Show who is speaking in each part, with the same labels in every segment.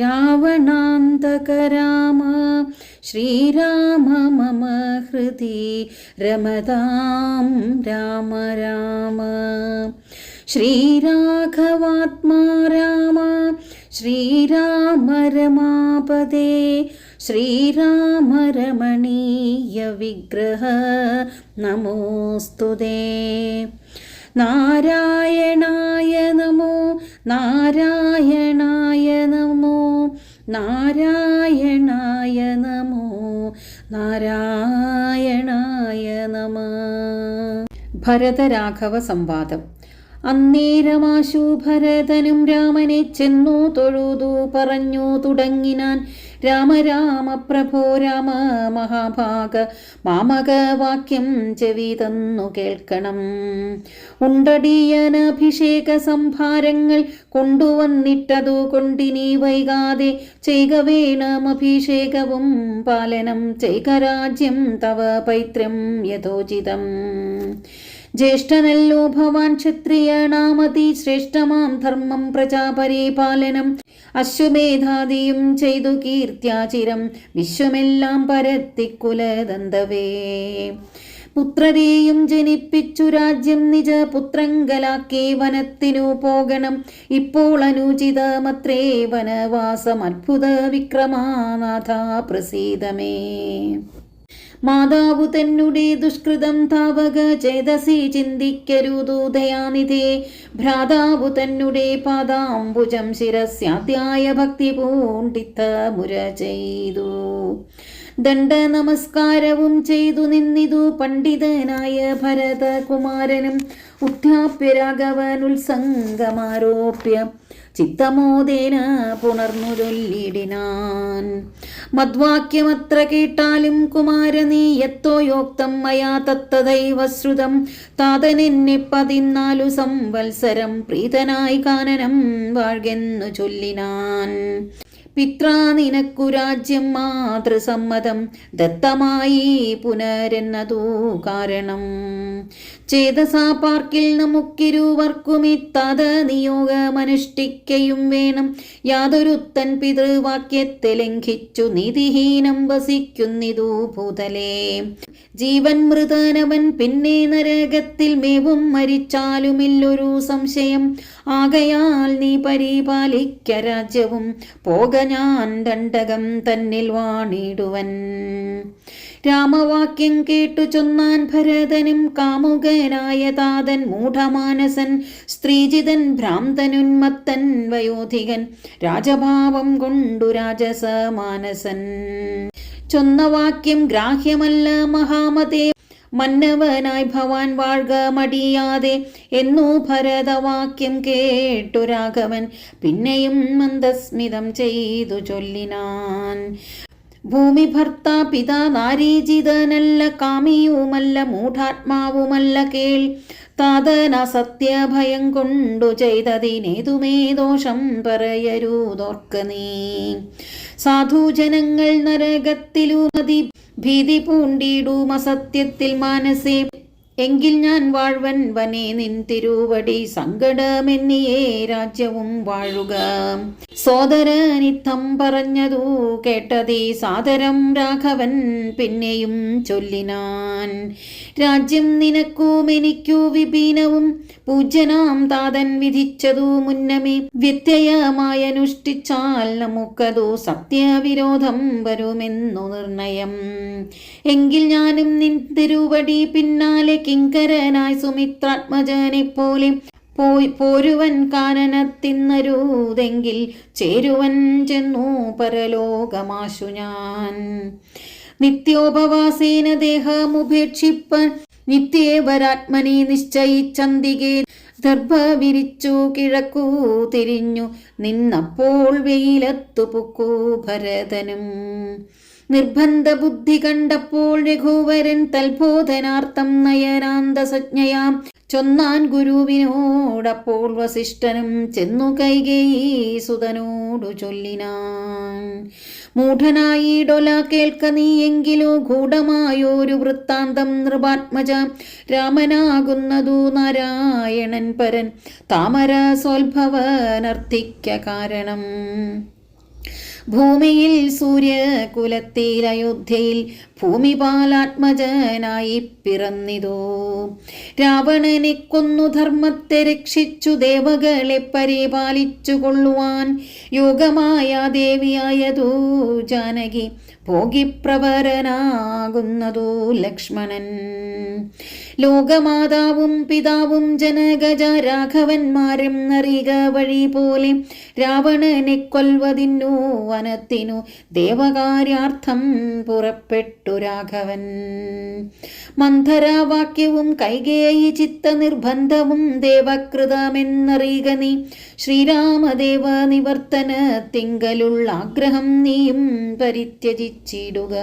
Speaker 1: രാവണാന്തക രാമ ശ്രീരാമ മമ ഹൃദി രമതാം രാമ രാമ. ശ്രീരാഘവാത്മാ രാമ ശ്രീരാമ രമാപദേ ശ്രീരാമ രമണീയ വിഗ്രഹ നമോസ്തുതേ. നാരായണായ നമോ നാരായണായ നമോ. നാരായണായ നമോ നാരായണായ നമ. ഭരതരാഘവ സംവാദം. അന്നേരമാശു ഭരതനും രാമനെ ചെന്നു തൊഴുതു പറഞ്ഞു തുടങ്ങിനാൻ. രാമ രാമ പ്രഭോ രാമ മഹാഭാഗ മാമകവാക്യം ചെവി തന്നു കേൾക്കണം. ഉണ്ടടിയനഭിഷേക സംഭാരങ്ങൾ കൊണ്ടുവന്നിട്ടതു കൊണ്ടിനി വൈകാതെ ചെയ്ക വേണം അഭിഷേകവും പാലനം ചെയ്ക രാജ്യം തവ പൈത്രം യഥോചിതം. ജ്യേഷ്ഠനല്ലോ ഭവാൻ ക്ഷത്രിയണാമതി ശ്രേഷ്ഠമാം ധർമ്മം പ്രജാപരിപാലനം. അശ്വമേധാദിയും ചെയ്തു കീർത്യാചിരം. വിശ്വമെല്ലാം പരത്തിക്കുലതന്തവേ പുത്രരെയും ജനിപ്പിച്ചു രാജ്യം നിജ പുത്രങ്കലാക്കി വനത്തിനു പോകണം. ഇപ്പോൾ അനുചിതമത്രേ വനവാസം അത്ഭുത വിക്രമാനാഥ പ്രസീതമേ. മാതാവു തന്നുടെ ദുഷ്കൃതം താവക ചേതസി ചിന്തിക്കരുതു ദയാനിധേ ഭ്രാതാവു തന്നുടെ പാദാംബുജം ശിരസ്യാദ്യായ ഭക്തി പൂണ്ടിത്ത മുര ചെയ്തു. ദണ്ഡ നമസ്കാരവും ചെയ്തു നിന്നിതു പണ്ഡിതനായ ഭരതകുമാരനും ഉത്ഥാപ്യ രാഘവൻ ഉത്സംഗമാരോപ്യ ചിത്തമോദേന പുണർന്നു ചൊല്ലിടിനാൻ. മദ്വാക്യമത്ര കേട്ടാലും കുമാര നീ യത്തോയോക്തം മയാ തത്തദൈവ ശ്രുതം. താതനെന്നെ പതിനാലു സംവത്സരം പ്രീതനായി കാനനം വാഴ്കെന്നു ചൊല്ലിനാൻ. പിത്രാ നിനക്കു രാജ്യം മാതൃസമ്മതം ദത്തമായി പുനരെന്നതു കാരണം. ചേതസാ പാർക്കിൽ നമുക്കിരുവർക്കും ഇത്തത നിയോഗമനുഷ്ഠിക്കയും വേണം. യാതൊരുത്തൻ പിതൃവാക്യത്തെ ലംഘിച്ചു നിധിഹീനം വസിക്കുന്നിതു ഭൂതലേ. ജീവൻ മൃതനവൻ പിന്നെ നരകത്തിൽ മേവും മരിച്ചാലുമില്ലൊരു സംശയം. ആകയാൽ നീ പരിപാലിക്ക രാജ്യവും പോക ഞാൻ ദണ്ഡകം തന്നിൽ വാണിടുവൻ. രാമവാക്യം കേട്ടു ചൊന്നാൻ ഭരതനും കാമുകനായ താതൻ മൂഢമാനസൻ സ്ത്രീജിതൻ ഭ്രാന്തനുന്മത്തൻ വയോധികൻ രാജഭാവം കൊണ്ടു രാജസമാനസൻ. ചൊന്ന വാക്യം ഗ്രാഹ്യമല്ല മഹാമതേ മന്നവനായി ഭവാൻ വാഴ്ക മടിയാതെ എന്നു ഭരതവാക്യം കേട്ടു രാഘവൻ പിന്നെയും മന്ദസ്മിതം ചെയ്തു ചൊല്ലിനാൻ. ഭൂമി ഭർത്ത പിത നാരീജിതനല്ല കാമിയുമല്ല മൂഢാത്മാവുമല്ല കേൾ. താതന സത്യഭയം കൊണ്ടു ചെയ്തതിനേതുമേ ദോഷം പറയരുതോർക്ക നീ. സാധുജനങ്ങൾ നരകത്തിലുമതി ഭീതി പൂണ്ടിടും അസത്യത്തിൽ മാനസേ എങ്കിൽ ഞാൻ വാഴ്വൻ വനേ നിൻ തിരുവടി സങ്കടമെന്നിയേ രാജ്യവും വാഴുക. സോദരനിത്തം പറഞ്ഞതു കേട്ടതേ സാദരം രാഘവൻ പിന്നെയും ചൊല്ലിനാൻ. രാജ്യം നിനക്കും എനിക്കു വിപീനവും പൂജ്യനാം താതൻ വിധിച്ചതു മുന്നമേ. വ്യത്യയമായനുഷ്ഠിച്ചാൽ നമുക്കതു സത്യവിരോധം വരുമെന്നു നിർണയം. എങ്കിൽ ഞാനും നിൻ തിരുവടി പിന്നാലെ കിങ്കരനായി സുമിത്രാത്മജനെ പോലെ പോയി പോരുവൻ കാനനത്തിന്നരൂതെങ്കിൽ ചേരുവൻ ചെന്നു പരലോകമാശു ഞാൻ. നിത്യോപവാസേന ദേഹമുപേക്ഷിപ്പൻ നിത്യേവരാത്മനി നിശ്ചയിച്ചന്തികെ ദർഭ വിരിച്ചു കിഴക്കൂ തിരിഞ്ഞു നിന്നപ്പോൾ വെയിലത്തു പൊക്കൂ ഭരതനും. നിർബന്ധ ബുദ്ധി കണ്ടപ്പോൾ രഘുവരൻ തൽബോധനാർത്ഥം നയനാന്തസജ്ഞയാം. ചൊന്നാൻ ഗുരുവിനോടപ്പോൾ വസിഷ്ഠനും ചെന്നു കൈകേയി സുതനോടു ചൊല്ലിനാൻ. മൂഢനായി ഡൊല കേൾക്ക നീയെങ്കിലോ ഗൂഢമായൊരു വൃത്താന്തം നൃപാത്മജ രാമനാകുന്നതു നാരായണൻ പരൻ താമര സ്വൽഭവനർത്ഥിക്ക കാരണം. ഭൂമിയിൽ സൂര്യകുലത്തിൽ അയോധ്യയിൽ ഭൂമിപാലാത്മജനായി പിറന്നിതോ. രാവണനെ കൊന്നു ധർമ്മത്തെ രക്ഷിച്ചു ദേവകളെ പരിപാലിച്ചു കൊള്ളുവാൻ യോഗമായ ദേവിയായതോ ജാനകി ഭോഗിപ്രവരനാകുന്നതു ലക്ഷ്മണൻ. ലോകമാതാവും പിതാവും ജനകജ രാഘവന്മാരും നറിക വഴി പോലെ രാവണനെ കൊൽവതിന്നു വനത്തിനു ദേവകാര്യാർത്ഥം പുറപ്പെട്ടു രാഘവൻ. മന്ധരാവാക്യവും കൈകേയി ചിത്ത നിർബന്ധവും ദേവകൃതമെന്നറിയുക നീ. ശ്രീരാമദേവ നിവർത്തന തിങ്കലുള്ള ആഗ്രഹം നീയും പരിത്യജിച്ചിടുക.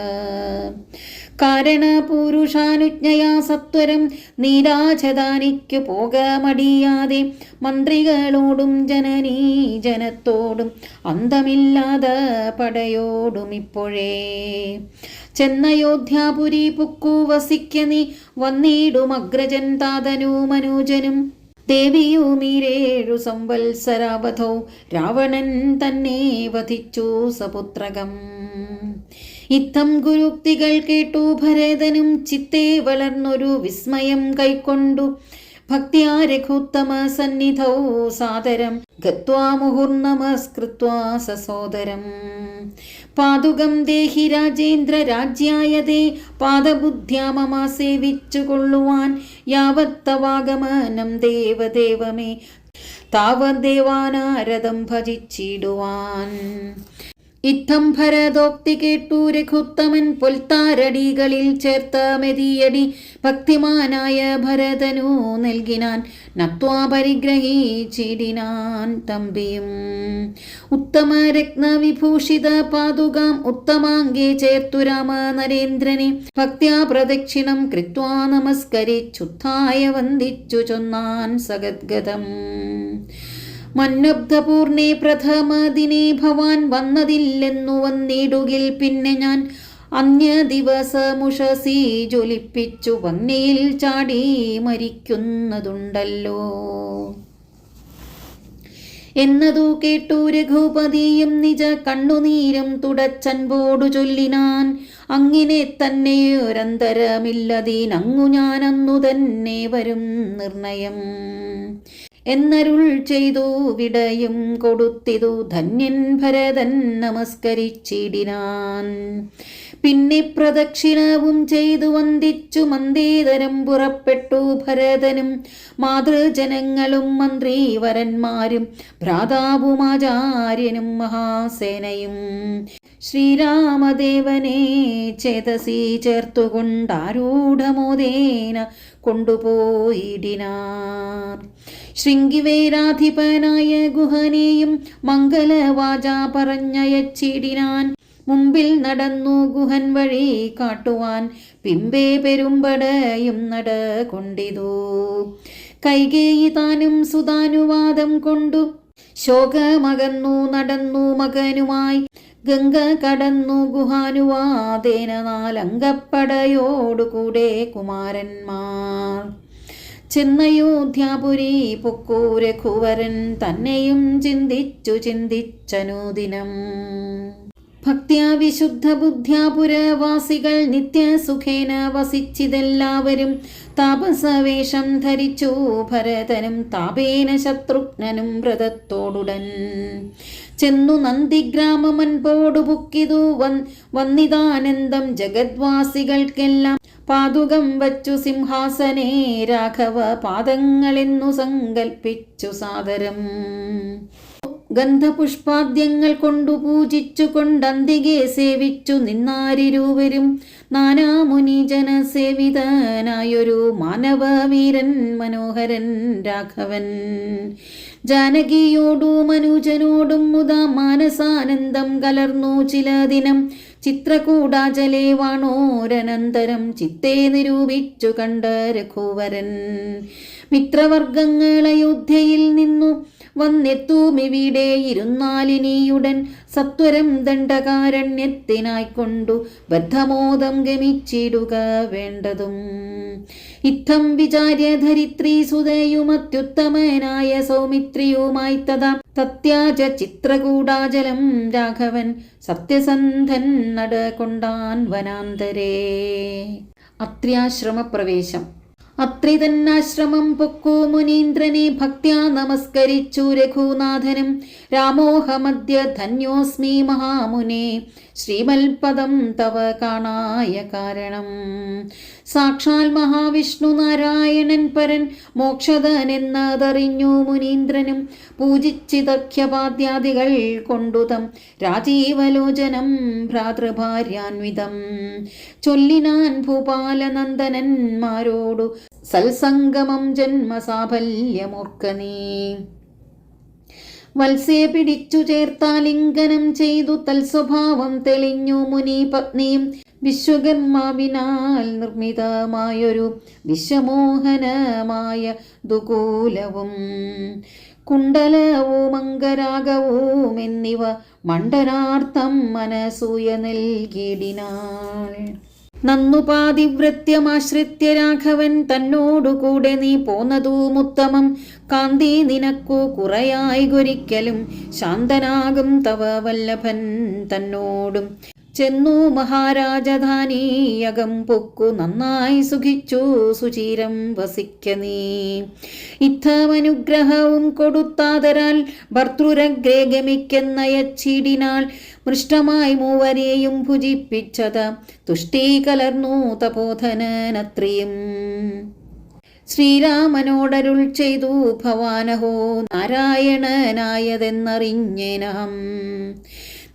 Speaker 1: കാരണ പുരുഷാനുജ്ഞയാ സത്വരം നീരാജധാനിക്കു പോകമടിയാതെ മന്ത്രികളോടും ജനനീ ജനത്തോടും അന്തമില്ലാതെ പടയോടും ഇപ്പോഴേ. ചെന്നയോധ്യാപുരി പുക്കു വസിക്ക നീ വന്നിടും അഗ്രജൻ താതനു മനോജനും. ദേവിയുമീരേഴു സംവത്സരാവധോ രാവണൻ തന്നെ വധിച്ചു സപുത്രകം. ഇത്തം ഗുരുക്തികൾ കേട്ടു ഭരതനും ചിത്തേ വളർന്നൊരു വിസ്മയം കൈക്കൊണ്ടു. ഭക്തിയാ രഘുത്തമ സന്നിധൗ സാദരം. ഗത്വാ മുഹുർനമസ്കൃത്വാ സസോദരം. പാതുകം ദേഹി രാജേന്ദ്ര രാജ്യായതേ പാദബുദ്ധ്യാ കൊള്ളുവാൻ യാവത്തവാഗമനം ദേവദേവമേ. താവദേവാനാരദം ഭജിച്ചിടുവാൻ. ഇത്തം ഭരതോക്തി കേട്ടു രഘുത്തമൻ പൊൽത്താരടികളിൽ ചേർത്ത മെതിയടി ഭക്തിമാനായ ഭരതനു നൽകിനാൻ നത്വാ പരിഗ്രഹിച്ചിടിനാൻ തമ്പിയും. ഉത്തമ രത്നവിഭൂഷിത പാതുകാം ഉത്തമാംഗേ ചേർത്തു രാമ നരേന്ദ്രനെ ഭക്ത്യാ പ്രദക്ഷിണം കൃത്വാ നമസ്കരിച്ചുത്ഥായ വന്ദിച്ചു ചൊന്നാൻ സഗദ്ഗതം. മന്നബ്ധപൂർണേ പ്രഥമ ദിനേ ഭവാൻ വന്നതില്ലെന്നു വന്നിടുകിൽ പിന്നെ ഞാൻ അന്യ ദിവസമുഷസി ജ്വലിപ്പിച്ചു വന്നിയിൽ ചാടി മരിക്കുന്നതുണ്ടല്ലോ. എന്നതു കേട്ടു രഘുപതിയും നിജ കണ്ണുനീരും തുടച്ചൻപോടു ചൊല്ലിനാൻ അങ്ങിനെ തന്നെ ഒരന്തരമില്ലതീനങ്ങു ഞാനന്നു തന്നെ വരും നിർണയം. എന്നരുൾ ചെയ്തു വിടയും കൊടുത്തിതു ധന്യൻ ഭരതൻ നമസ്കരിച്ചിടിനാൻ. പിന്നെ പ്രദക്ഷിണവും ചെയ്തു വന്ദിച്ചു മന്ദേതരം പുറപ്പെട്ടു ഭരതനും മാതൃജനങ്ങളും മന്ത്രിവരന്മാരും ഭ്രാതാവുമാചാര്യനും മഹാസേനയും. ശ്രീരാമദേവനെ ചേതസി ചേർത്തുകൊണ്ടാരൂഢമോദേന കൊണ്ടുപോയിടിനാർ ശൃംഗിവേരാധിപനായ ഗുഹനെയും മംഗലവാച പറഞ്ഞയച്ചിടിനാൻ. മുമ്പിൽ നടന്നു ഗുഹൻ വഴി കാട്ടുവാൻ പിമ്പേ പെരുമ്പടയും നട കൊണ്ടിതു കൈകേയി താനും സുതാനുവാദം കൊണ്ടു ശോകമകന്നു നടന്നു മകനുമായി ഗംഗ കടന്നു ഗുഹാനുവാദേന നാലങ്കപ്പടയോടുകൂടെ കുമാരന്മാർ. ചെന്നയോധ്യാപുരി പൊക്കൂരഘുവരൻ തന്നെയും ചിന്തിച്ചു ചിന്തിച്ചനുദിനം. ഭക്തിയാ വിശുദ്ധ ബുദ്ധ്യാപുരവാസികൾ നിത്യസുഖേന വസിച്ചിതെല്ലാവരും താപസവേഷം ധരിച്ചു ഭരതനും താപേന ശത്രുഘ്നനും വ്രതത്തോടുടൻ. ചെന്നു നന്ദിഗ്രാമമൻപോടു ബുക്കിതു വൻ വന്നിതാനന്ദം ജഗദ്വാസികൾക്കെല്ലാം പാതുകം വച്ചു സിംഹാസനേ രാഘവ പാദങ്ങളെന്നു സങ്കൽപ്പിച്ചു സാദരം. ഗന്ധപുഷ്പാദ്യങ്ങൾ കൊണ്ടു പൂജിച്ചു കൊണ്ടന്തികെ സേവിച്ചു നിന്നാരിരുവരും. നാനാമുനിജന സേവിതനായൊരു മാനവവീരൻ മനോഹരൻ രാഘവൻ. ജാനകിയോടും മനുജനോടും മുതാ മാനസാനന്ദം കലർന്നു ചില ദിനം ചിത്രകൂടാചലേ വാണോരനന്തരം ചിത്തെ നിരൂപിച്ചു കണ്ട രഘുവരൻ. മിത്രവർഗങ്ങൾ അയോധ്യയിൽ നിന്നു വന്നെത്തൂമിവിടെ ഇരുന്നാലിനിയുടൻ സത്വരം ദണ്ഡകാരണ്യത്തിനായിക്കൊണ്ടു ബദ്ധമോദം ഗമിച്ചിടുക വേണ്ടതും. ഇത്തം വിചാര്യ ധരിത്രി സുതയുമത്യുത്തമനായ സൗമിത്രിയുമായി തഥാ തത്യാജ ചിത്രകൂടാചലം രാഘവൻ സത്യസന്ധൻ നടകൊണ്ടാൻ വനാന്തരേ അത്ര്യാശ്രമപ്രവേശം അത്രി തന്നാശ്രമം പൊക്കു മുനീന്ദ്രനെ ഭക്ത്യാ നമസ്കരിച്ചു രഘുനാഥനും. രാമോഹമദ്യ ധന്യോസ്മി മഹാമുനെ. ശ്രീമൽപദം തവ കാണായ കാരണം. സാക്ഷാൽ മഹാവിഷ്ണു നാരായണൻ പരൻ മോക്ഷതനെന്നതറിഞ്ഞു മുനീന്ദ്രനും പൂജിച്ചിതഖ്യപാദ്യാദികൾ കൊണ്ടുതം രാജീവലോചനം ഭ്രാതൃഭാര്യാൻവിതം ചൊല്ലിനാൻ ഭൂപാലനന്ദനന്മാരോടു സൽസംഗമം ജന്മസാഫല്യമോർക്ക നീ വത്സേ പിടിച്ചു ചേർത്താലിംഗനം ചെയ്തു തൽസ്വഭാവം തെളിഞ്ഞു മുനി പത്നിയും വിശ്വകർമാവിനാൽ നിർമ്മിതമായൊരു വിശ്വമോഹനമായ ദുകൂലവും കുണ്ടലവും അങ്കരാഗവും എന്നിവ മണ്ഡനാർത്ഥം മനസൂയ നൽകിയിടിനാൾ നന്നു പാതിവൃത്യമാശ്രിത്യ രാഘവൻ തന്നോടുകൂടെ നീ പോന്നതുമുത്തമം കാന്തി നിനക്കു കുറയായി ഗൊരിക്കലും ശാന്തനാകും തവ വല്ലഭൻ തന്നോടും. ചെന്നു മഹാരാജധാനീയകം പൊക്കു നന്നായി സുഖിച്ചു സുചീരം വസിക്ക നീ. ഇത്തമനുഗ്രഹവും കൊടുത്താതരാൽ ഭർത്തൃരഗ്രേ ഗമിക്കെന്നയച്ചിടിനാൾ മൃഷ്ടമായി മൂവരെയും ഭുജിപ്പിച്ചത് തുഷ്ടി കലർന്നു തപോധനനത്രിയും. ശ്രീരാമനോടരുൾ ചെയ്തു ഭവാനഹോ നാരായണനായതെന്നറിഞ്ഞേനഹം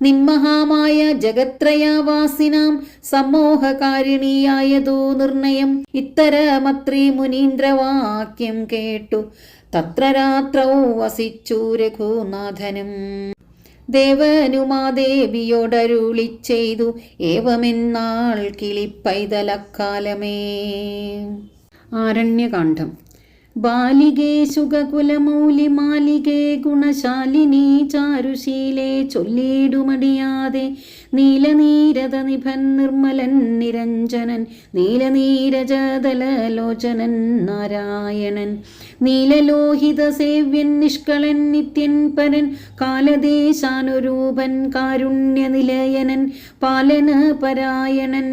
Speaker 1: നിന്മഹാമായ ജഗത്രയാവാസിനാം സമൂഹകാരിണിയായതു നിർണയം. ഇത്തരമത്രി മുനീന്ദ്രവാക്യം കേട്ടു. തത്ര രാത്രൗ വസിച്ചു രഘുനാഥനും. ദേവനുമാദേവിയോടരുളി ചെയ്തു. ഏവമെന്നാൾ കിളിപ്പൈതലക്കാലമേ. ആരണ്യകാന്ഡം. ബാലികേ സുഖകുലമൗലി മാലികേ ഗുണശാലിനി ചാരുശീലേ ചൊല്ലിടുമടിയാതെ നീലനീരത നിഭൻ നിർമ്മലൻ നിരഞ്ജനൻ നീലനീരജതലോചനൻ നാരായണൻ. നീലലോഹിത സേവ്യൻ നിഷ്കളൻ നിത്യൻ പരൻ കാലദേശാനുരൂപൻ കാരുണ്യനിലയനൻ പാലന പരായണൻ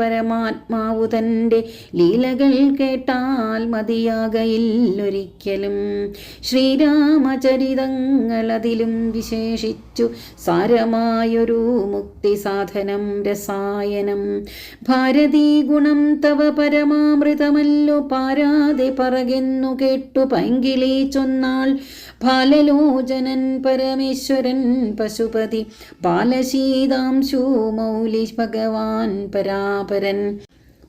Speaker 1: പരമാത്മാവു തന്റെ ലീലകൾ കേട്ടാൽ മതിയാകയില്ലൊരിക്കലും ശ്രീരാമചരിതങ്ങളതിലും വിശേഷിച്ചു സാരമായൊരു മുക്തി സാധനം രസായനം. ഭാരതീ ഗുണം തവ പരമാമൃതമല്ലോ പാരാതെ പറകെന്നു കേട്ടു പൈങ്കിളി ചൊന്നാൾ. ബാലലോചനൻ പരമേശ്വരൻ പശുപതി. ബാലശീതാംശു മൗലി ഭഗവാൻ പരാപരൻ.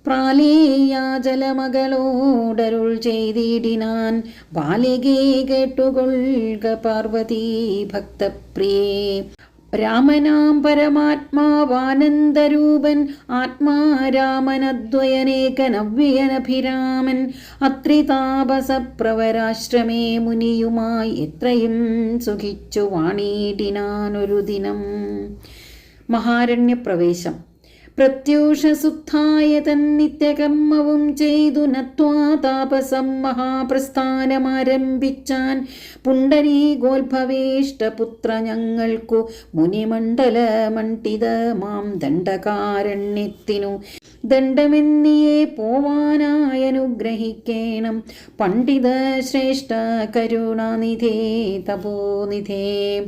Speaker 1: പ്രാലേയാജലമകളോടരുൾ ചെയ്തിടിനാൻ. ബാലികേ കേട്ടുകൊള്ളുക പാർവതി ഭക്തപ്രിയേ. രാമനാം പരമാത്മാവാനന്ദരൂപൻ ആത്മാരാമനദ്വയനേകനവ്യയനഭിരാമൻ അത്രിതാപസപ്രവരാശ്രമേ മുനിയുമായി എത്രയും സുഖിച്ചു വാണീടിനാനൊരു ദിനം മഹാരണ്യപ്രവേശം. പ്രത്യൂഷസുദ്ധായ തന്നിത്യകർമ്മവും ചെയ്തു നത്വാ താപസം മഹാപ്രസ്ഥാനമാരംഭിച്ചാൻ പുണ്ടരീഗോത്ഭവേഷ്ടപുത്ര ഞങ്ങൾക്കു മുനിമണ്ഡല മണ്ഡിത മാം ദണ്ഡകാരണ്യത്തിനു ദണ്ഡമെന്നിയെ പോവാനായനുഗ്രഹിക്കേണം. പണ്ഡിത ശ്രേഷ്ഠ കരുണാനിധേ തപോനിധേ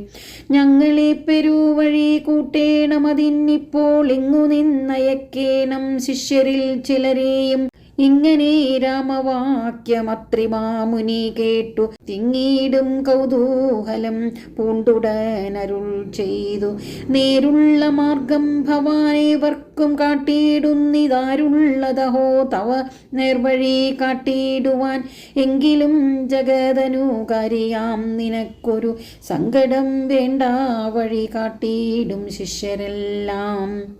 Speaker 1: ഞങ്ങളെ പെരുവഴി കൂട്ടേണം അതിന്നിപ്പോൾ ഇങ്ങു നിന്നയക്കേണം ശിഷ്യരിൽ ചിലരെയും ഇങ്ങനെ രാമവാക്യമത്രിമാമുനി കേട്ടു. തിങ്ങീടും കൗതൂഹലം പൂണ്ടുടനരുൾ ചെയ്തു. നേരുള്ള മാർഗം ഭവാനേവർക്കും കാട്ടിയിടുന്നിതാരുള്ളതഹോ? തവ നേർവഴി കാട്ടിയിടുവാൻ എങ്കിലും ജഗതനുകാരിയാം നിനക്കൊരു സങ്കടം വേണ്ട വഴി കാട്ടിയിടും ശിഷ്യരെല്ലാം.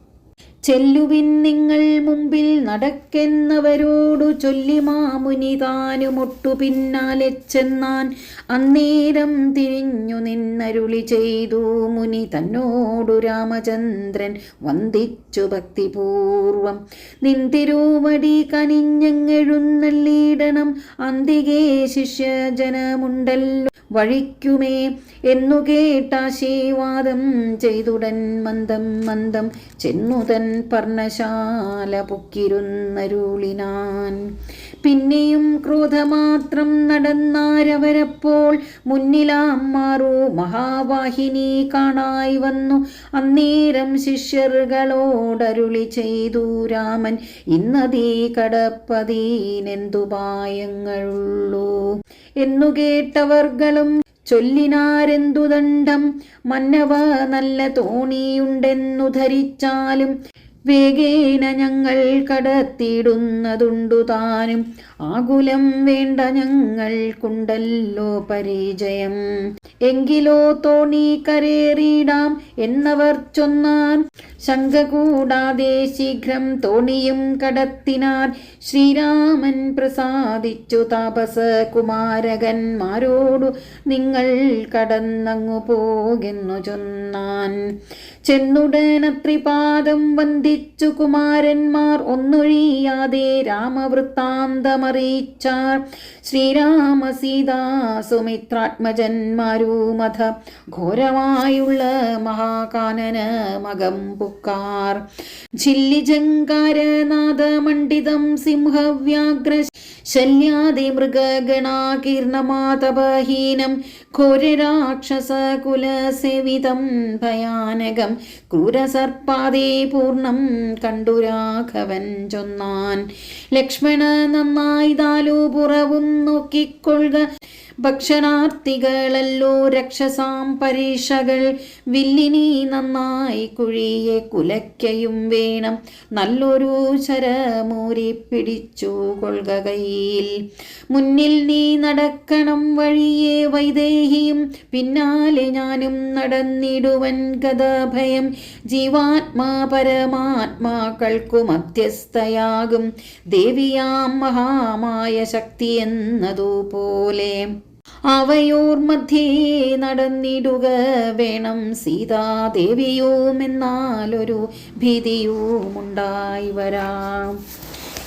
Speaker 1: ചെല്ലുവിൻ നിങ്ങൾ മുമ്പിൽ നടക്കെന്നവരോടു ചൊല്ലി മാമുനി താനുമൊട്ടു പിന്നാലെ ചെന്നാൻ അന്നേരം തിരിഞ്ഞു നിന്നരുളി ചെയ്തു മുനി തന്നോടു രാമചന്ദ്രൻ വന്ദിച്ചു ഭക്തിപൂർവം. നിന്തിരുവടി കനിഞ്ഞെഴുന്നള്ളിയിടണം അന്തികേ ശിഷ്യജനമുണ്ടല്ലോ. വഴിക്കുമേ എന്നു കേട്ടാശീവാദം ചെയ്തുടൻ മന്ദം മന്ദം ചെന്നുതൻ പർണശാല പൊക്കിരുന്നരുളിനാൻ. പിന്നെയും ക്രോധമാത്രം നടന്നാരവരപ്പോൾ മുന്നിലാം മാറു മഹാവാഹിനി കാണായി വന്നു. അന്നേരം ശിഷ്യർകളോടരുളി ചെയ്തു രാമൻ ഇന്നതീ കടപ്പതീനെന്തുപായങ്ങളുള്ളൂ എന്നു കേട്ടവർകളും ചൊല്ലിനാരെന്തു ദണ്ഡം? മന്നവ നല്ല തോണിയുണ്ടെന്നു ധരിച്ചാലും വേഗേന ഞങ്ങൾ കടത്തിയിടുന്നതുണ്ടു താനും. ആകുലം വേണ്ട ഞങ്ങൾക്കുണ്ടല്ലോ പരിചയം. എങ്കിലോ തോണി കരേറിയിടാം എന്നവർ ചൊന്നാൻ. ശങ്ക കൂടാതെ ശീഘ്രം തോണിയും കടത്തിനാൻ. ശ്രീരാമൻ പ്രസാദിച്ചു താപസ കുമാരകന്മാരോടു നിങ്ങൾ കടന്നങ്ങു പോകെന്നു ചൊന്നാൻ. ചെന്നുടനത്രിപാദം വന്ദിച്ചു കുമാരന്മാർ ഒന്നൊഴിയാതെ രാമവൃത്താന്തമറിയിച്ചാർ. ശ്രീരാമ സീതാ സുമിത്രാത്മജന്മാരുമഥ ഘോരമായുള്ള മഹാകാനന മകം പുക്കാർ. ജില്ലിജങ്കാരനാദമണ്ഡിതം സിംഹവ്യാഗ്ര ശല്യാദി മൃഗഗണാകീർണമാതപഹീനം ഘോരരാക്ഷസകുലസേവിതം ഭയാനകം ക്രൂരസർപ്പാദേ പൂർണം കണ്ടു രാഘവൻ ചൊന്നാൻ. ലക്ഷ്മണ നന്നായി താലു പുറവും നോക്കിക്കൊള്ളുക. ഭക്ഷണാർത്ഥികളല്ലോ രക്ഷസാം പരീക്ഷകൾ. വില്ലിനി നന്നായി കുഴിയെ കുലയ്ക്കയും വേണം. നല്ലൊരു ശരമൂരി പിടിച്ചു കൊള്ളുക കയ്യിൽ. മുന്നിൽ നീ നടക്കണം വഴിയെ വൈദേഹിയും. പിന്നാലെ ഞാനും നടന്നിടുവൻ കഥാഭയം ജീവാത്മാ പരമാത്മാക്കൾക്കു മധ്യസ്ഥയാകും. ദേവിയാം മഹാമായ ശക്തി എന്നതുപോലെ അവയോർ മധ്യേ നടന്നിടുക വേണം സീതാദേവിയുമെന്നാലൊരു ഭീതിയുമുണ്ടായി വരാം.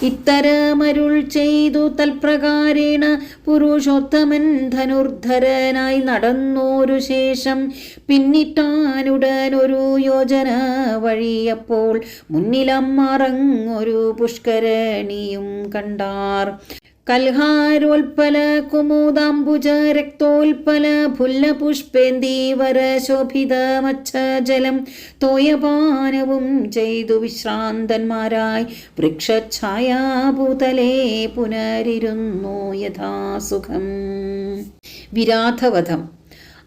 Speaker 1: ഇത്തരമരുൾ ചെയ്തു തൽപ്രകാരേണ പുരുഷോത്തമൻ ധനുർധരനായി നടന്നോരു ശേഷം പിന്നിട്ടാനുടൻ ഒരു യോജന വഴിയപ്പോൾ മുന്നിലമ്മറങ്ങൊരു പുഷ്കരണിയും കണ്ടാർ. കൽഹാരോൽപ്പല കുമുദാംബുജ രക്തോൽപ്പല മച്ഛജലം തോയപാനവും ചെയ്തു വിശ്രാന്തന്മാരായി വൃക്ഷഛായാഭൂതലേ പുനരിരുന്നു യഥാസുഖം. വിരാധവധം.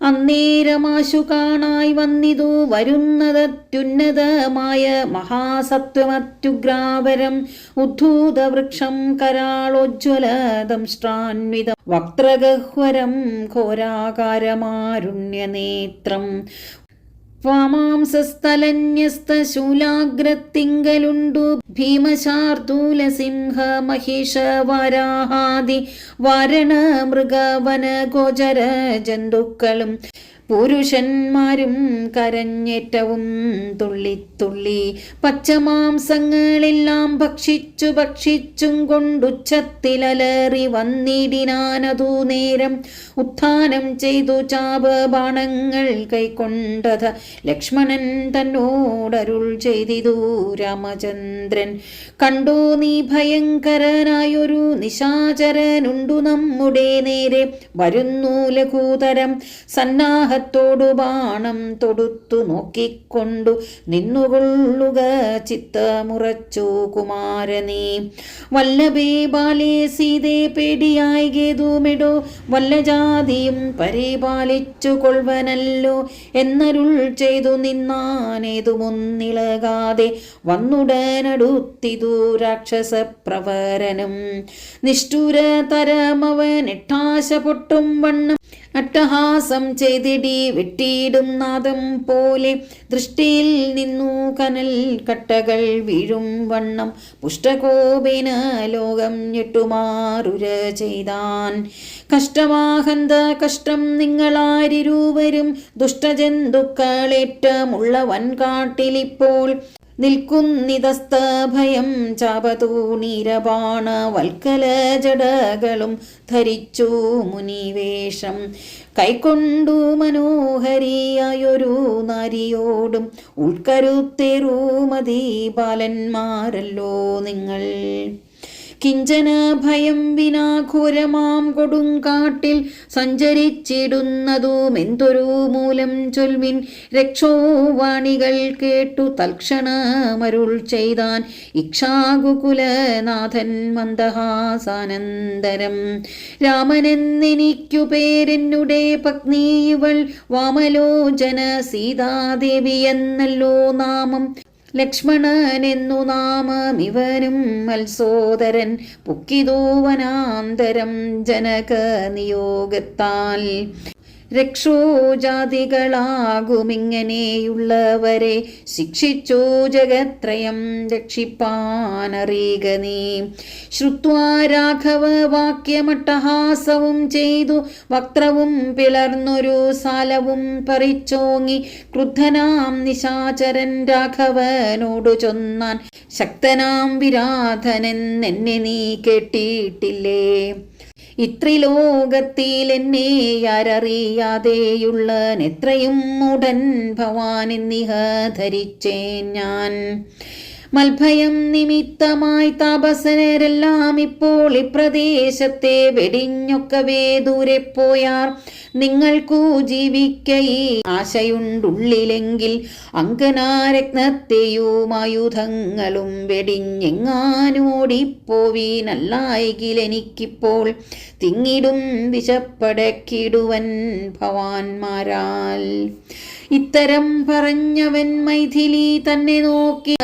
Speaker 1: അന്നേരമാശു കാണായി വന്നിതു വരുന്നതത്യുന്നതമായ മഹാസത്വമത്യുഗ്രാവരം ഉദ്ധൂതവൃക്ഷം കരാളോജ്വലദംഷ്ട്രാന്വിതം വക്ത്രഗഹ്വരം ഘോരാകാരമാരുണ്യനേത്രം വാമാംസസ്ഥലന്യസ്തശൂലാഗ്രത്തിങ്കലുണ്ടു ഭീമശാർദൂലസിംഹ മഹിഷ വരാഹാദി വരണ മൃഗവന ഗോചര ജന്തുക്കളും പുരുഷന്മാരും കരഞ്ഞേറ്റവും തുള്ളിത്തുള്ളി പച്ചമാംസങ്ങളെല്ലാം ഭക്ഷിച്ചു ഭക്ഷിച്ചും കൊണ്ടുച്ചത്തിലലറി വന്നിടിനാനതു നേരം ഉത്ഥാനം ചെയ്തു ചാപ ബാണങ്ങൾ കൈക്കൊണ്ടത്. ലക്ഷ്മണൻ തന്നോടരുൾ ചെയ്തിതു രാമചന്ദ്രൻ. കണ്ടു നീ ഭയങ്കരനായൊരു നിശാചരനുണ്ടു നമ്മുടെ നേരെ. വരുന്നു ലഘൂതരം സന്നാഹ ദാഹത്തോടു ബാണം തൊടുത്തു നോക്കിക്കൊണ്ടു നിന്നുകൊള്ളുക ചിത്തമുറച്ചു കുമാരനീ. വല്ലഭേ ബാലേ സീതേ പേടിയായി ഗേതുമെടോ വല്ല ജാതിയും പരിപാലിച്ചു കൊൾവനല്ലോ എന്നരുൾ ചെയ്തു നിന്നാനേതുമൊന്നിളകാതെ വന്നുടനടുത്തിതു രാക്ഷസപ്രവരനും. നിഷ്ഠൂര തരമവൻ എട്ടാശ പൊട്ടും വണ്ണം അട്ടഹാസം ചെയ്തിടി വെട്ടിയിടും നാദം പോലെ. ദൃഷ്ടിയിൽ നിന്നു കനൽ കട്ടകൾ വീഴും വണ്ണം. പുഷ്ടകോപേന ലോകം ഞെട്ടുമാറുര ചെയ്താൻ. കഷ്ടമാഹന്ത കഷ്ടം നിങ്ങളാരിരൂവരും. ദുഷ്ടജന്തുക്കളേറ്റമുള്ള വൻകാട്ടിലിപ്പോൾ നിൽക്കുന്നിതസ്ത ഭയം ചാപതൂണീരപാണ വൽക്കല ജടകളും ധരിച്ചു മുനിവേഷം. കൈക്കൊണ്ടു മനോഹരിയായൊരു നാരിയോടും ഉൾക്കരുത്തേറുമതി ബാലന്മാരല്ലോ നിങ്ങൾ. കിഞ്ചന ഭയം വിനാ ഘോരമാം കൊടുങ്കാട്ടിൽ സഞ്ചരിച്ചിടുന്നതും എന്തൊരു മൂലം ചൊൽവിൻ. രക്ഷോവാണികൾ കേട്ടു തൽക്ഷണമരുൾ ചെയ്താൻ ഇക്ഷാകുകുലനാഥൻ മന്ദഹാസാനന്തരം. രാമനെന്നെനിക്കു പേരെന്നുടെ പത്നി വാമലോചന സീതാദേവി എന്നല്ലോ നാമം. ലക്ഷ്മണനെന്നു നാമമിവനും മത്സോദരൻ. പുക്കിതോവനാന്തരം ജനക നിയോഗത്താൽ രക്ഷോജാതികളാകുമിങ്ങനെയുള്ളവരെ ശിക്ഷിച്ചു ജഗത്രയം രക്ഷിപ്പാനറിയുക നീ. ശ്രുത്വാ രാഘവ വാക്യമട്ടഹാസവും ചെയ്തു വക്രവും പിളർന്നൊരു സാലവും പറിച്ചോങ്ങി ക്രുദ്ധനാം നിശാചരൻ രാഘവനോടു ചൊന്നാൻ ശക്തനാം വിരാധനെന്നെ നീ കേട്ടിട്ടില്ലേ? ഇത്രിലോകത്തിൽ എന്നെ ആരറിയാതെയുള്ള എത്രയും ഉടൻ ഭവാൻ നിഹ ധരിച്ചേൻ ഞാൻ. മൽഭയം നിമിത്തമായി താപസനരെല്ലാം ഇപ്പോൾ ഇപ്രദേശത്തെ വെടിഞ്ഞൊക്കവേ ദൂരെ പോയാർ. നിങ്ങൾക്കു ജീവിക്കയി ആശയുണ്ടുള്ളിലെങ്കിൽ അങ്കനാരത്നത്തെയും ആയുധങ്ങളും വെടിഞ്ഞെങ്ങാനോടിപ്പോവീനല്ലായെങ്കിൽ എനിക്കിപ്പോൾ തിങ്ങിടും വിശപ്പടക്കിടുവൻ ഭവാൻമാരാൽ ഇത്തരം പറഞ്ഞവൻ മൈഥിലി തന്നെ നോക്കി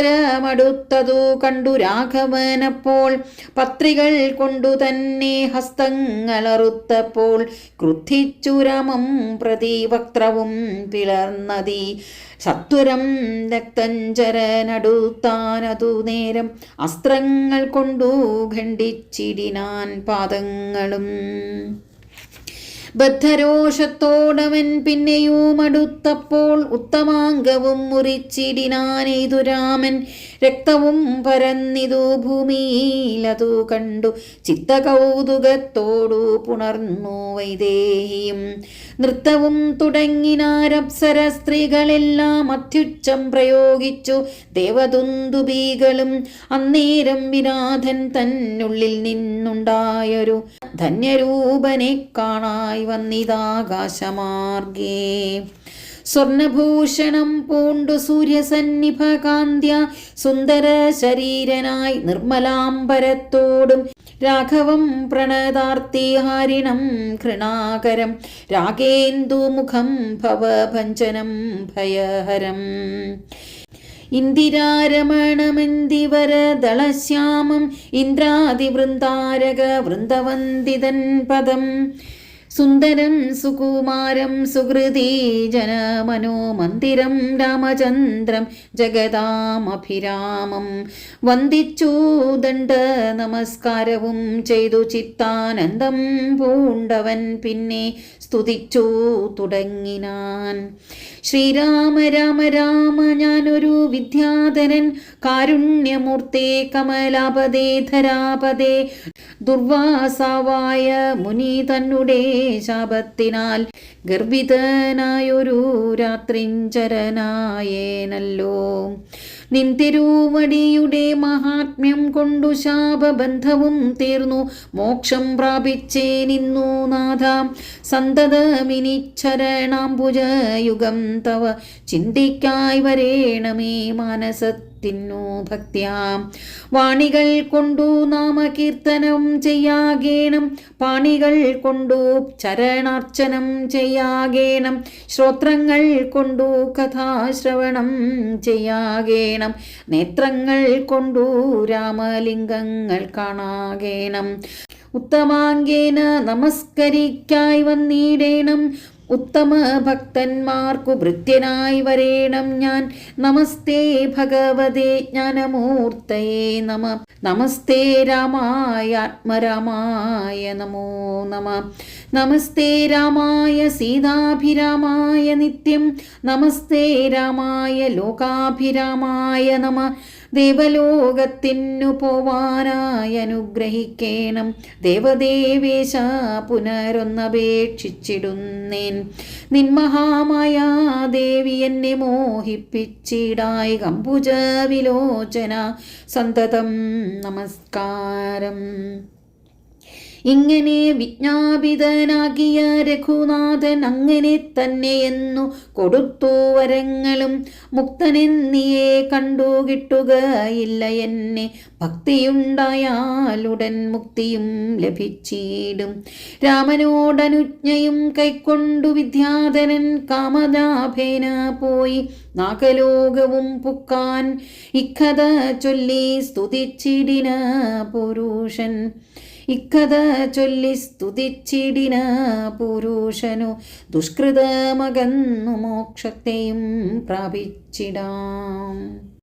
Speaker 1: സത്വരമടുത്തതു കണ്ടു രാഘവനപ്പോൾ. പത്രികൾ കൊണ്ടു തന്നെ ഹസ്തങ്ങളറുത്തപ്പോൾ. ക്രുദ്ധിച്ചു രമം പ്രതി പിളർന്നതി. സത്വരം രക്തഞ്ചരനടുത്താനതു നേരം അസ്ത്രങ്ങൾ കൊണ്ടു ഖണ്ഡിച്ചിടിനാൻ പാദങ്ങളും. ബദ്ധരോഷത്തോടവൻ പിന്നെയും അടുത്തപ്പോൾ ഉത്തമാംഗവും മുറിച്ചിടിനാനെയ്തു രാമൻ. രക്തവും പരന്നിതു ഭൂമിയിലതു കണ്ടു. ചിത്തകൗതുകത്തോടു പുണർന്നു വൈദേഹിയും. നൃത്തവും തുടങ്ങിനാരപ്സര സ്ത്രീകളെല്ലാം അത്യുച്ചം പ്രയോഗിച്ചു. ദേവദുന്തുബീകളും അന്നേരം വിനാഥൻ തന്നുള്ളിൽ നിന്നുണ്ടായൊരു ധന്യരൂപനെ കാണായി വന്നിതാകാശമാർഗേ. സ്വർണഭൂഷണം പൂണ്ടു സൂര്യസന്നിഭകാന്ത്യ സുന്ദര ശരീരനായി നിർമ്മലാംബരത്തോടും രാഘവം പ്രണതാർത്തിഹാരിണം കൃണാകരം രാഗേന്ദുമുഖം ഭവഭഞ്ജനം ഭയഹരം. ഇന്ദിരാരമണമെന്തിവരദളശ്യാമം ഇന്ദ്രാതിവൃന്ദാരക വൃന്ദവന്ദിതൻ പദം സുന്ദരം സുകുമാരം സുഹൃതി ജനമനോമന്ദിരം രാമചന്ദ്രം ജഗതാമഭിരാമം വന്ദിച്ചു ദണ്ഡ നമസ്കാരവും ചെയ്തു ചിത്താനന്ദം പൂണ്ടവൻ പിന്നെ സ്തുതിച്ചു തുടങ്ങിനാൻ. ശ്രീരാമ രാമ രാമ ഞാനൊരു വിദ്യാധരൻ കാരുണ്യമൂർത്തേ കമലാപദേ ധരാപദേ ദുർവാസാവായ മുനി തന്നുടെ ശാപത്തിനാൽ ഗർഭിതനായൊരു രാത്രിഞ്ചരനായേനല്ലോ. നിൻ തിരുവടിയുടെ മഹാത്മ്യം കൊണ്ടു ശാപബന്ധവും തീർന്നു. മോക്ഷം പ്രാപിച്ചേ നിന്നു നാഥ. സന്തതമിനിച്ചരണാംബുജയുഗം തവ. ചിന്തിക്കായി വരേണമേ മാനസത്തിനു ഭക്തിയാം. വാണികൾ കൊണ്ടു നാമകീർത്തനം ചെയ്യാകേണം. പാണികൾ കൊണ്ടു ചരണാർച്ചനം ചെയ്യാകേണം. ശ്രോത്രങ്ങൾ കൊണ്ടു കഥാശ്രവണം ചെയ്യാകേണം. നേത്രങ്ങൾ കൊണ്ടു രാമലിംഗങ്ങൾ കാണാകേണം. ഉത്തമാങ്കേന നമസ്കരിക്കായി വന്നിടേണം. ഉത്തമ ഭക്തന്മാർക്കു ഭൃത്യനായി വരേണം ഞാൻ. നമസ്തേ ഭഗവതേ ജ്ഞാനമൂർത്തയേ നമ. നമസ്തേ രാമായ ആത്മരാമായ നമോ നമ. നമസ്തേ രാമായ സീതാഭിരാമായ നിത്യം. നമസ്തേ രാമായ ലോകാഭിരാമായ നമ. ദേവലോകത്തിനു പോവാനായി അനുഗ്രഹിക്കേണം. ദേവദേവേശ പുനരൊന്നപേക്ഷിച്ചിടുന്നേൻ. നിന്മഹാമായ ദേവി എന്നെ മോഹിപ്പിച്ചിടായി. കമ്പുജ വിലോചന സന്തതം നമസ്കാരം. ഇങ്ങനെ വിജ്ഞാപിതനാകിയ രഘുനാഥൻ അങ്ങനെ തന്നെയെന്നു കൊടുത്തു വരങ്ങളും മുക്തനെന്നിയെ കണ്ടു കിട്ടുകയില്ല എന്നെ. ഭക്തിയുണ്ടായാലുടൻ മുക്തിയും ലഭിച്ചിടും. രാമനോടനുജ്ഞയും കൈക്കൊണ്ടു വിദ്യാധരൻ കാമദാഭേന പോയി നാഗലോകവും പുക്കാൻ ഇക്കഥ ചൊല്ലി സ്തുതിച്ചിടിന പുരുഷൻ. ഇക്കഥ ചൊല്ലി സ്തുതിച്ചിടിന പുരുഷനു ദുഷ്കൃതമകന്നു മോക്ഷത്തെയും പ്രാപിച്ചിടാം.